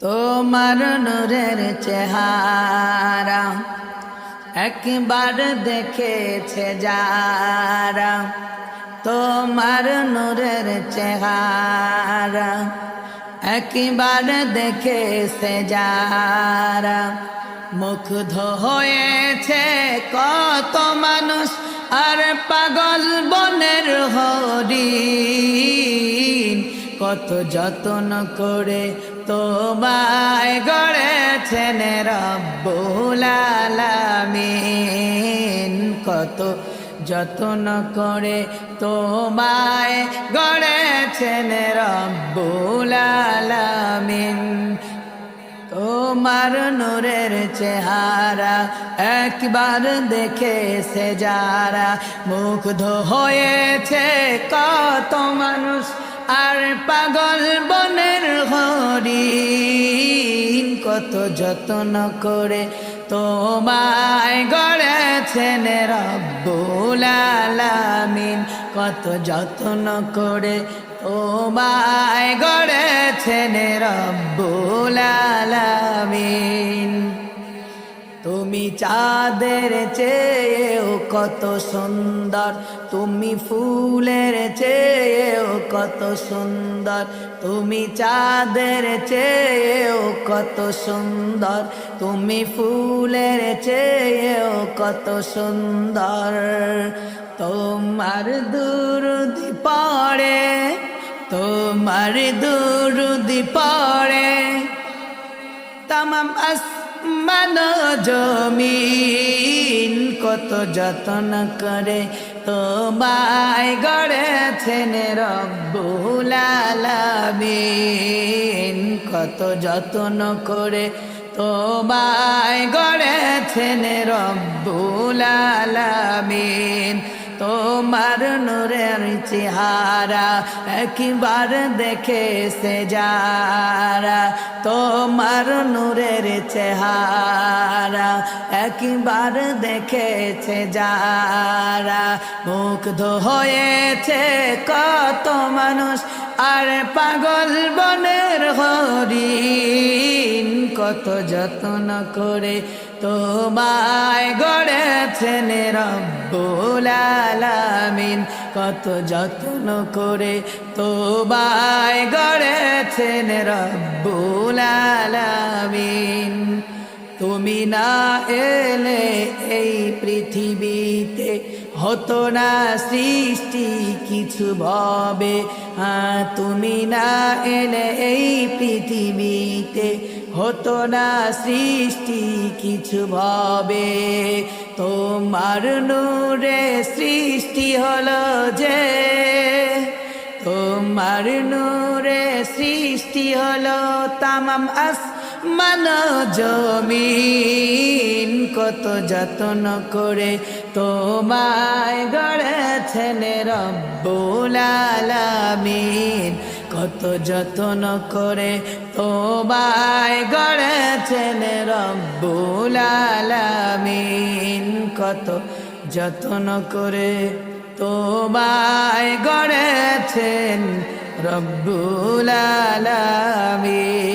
তোমার নূরের চেহারা একবার দেখেছে যারা। তোমার নূরের চেহারা একবার দেখেছে যারা। মুগ্ধ হয়েছে কত মানুষ আর পাগল বনের হরিণ। কত যত্ন করে তোমায় গড়েছেন রব্বুল আলামিন। কত যত্ন করে তোমায় গড়েছেন রব্বুল আলামিন। তোমার নূরের চেহারা একবার দেখে সে যারা, মুগ্ধ হয়েছে কত মানুষ। আর পাগল বনের হরিণ কত যত্ন করে তোমায় গড়েছেন রব্বুল আলামিন। কত যত্ন করে তোমায় গড়েছেন রব্বুল আলামিন। তুমি চাঁদের চেয়েও কত সুন্দর, তুমি ফুলের চেয়েও কত সুন্দর, তুমি চাঁদের চেয়েও কত সুন্দর, তুমি ফুলের চেয়েও কত সুন্দর। তোমার দুরুদি পড়ে, তোমার দুরুদি পড়ে, তামাম আসমান জমিন কত যত্ন করে তোমায় গড়েছেন রব্বুল আলামিন। কত যত্ন করে তোমায় গড়েছেন রব্বুল আলামিন। তোমার নূরের চেহারা একবার দেখে সে যারা। তোমার নূরের চেহারা একবার দেখেছে যারা। মুগ্ধ হয়েছে কত মানুষ, আর পাগল বনের হরিণ কত যত্ন করে তোমায় গড়েছেন রব্বুল কত যত্ন করে তোমায় গড়েছেন রব্বুল আলামিন। তুমি না এলে এই পৃথিবীতে হতো না সৃষ্টি, কিছু ভবে। হ্যাঁ তুমি না এলে এই পৃথিবীতে হতো না সৃষ্টি, কিছু ভবে। তোমার নূরে সৃষ্টি হলো যে। তোমার নূরে সৃষ্টি হলো তামাম আস মান জমিন। কত যত্ন করে তোমায় গড়েছেন রব্বুল আলামিন। কত যত্ন করে তো বাই গড়েছেন রব্বুল আলামিন। কত যত্ন করে তো বাই গড়েছেন রব্বুল আলামিন।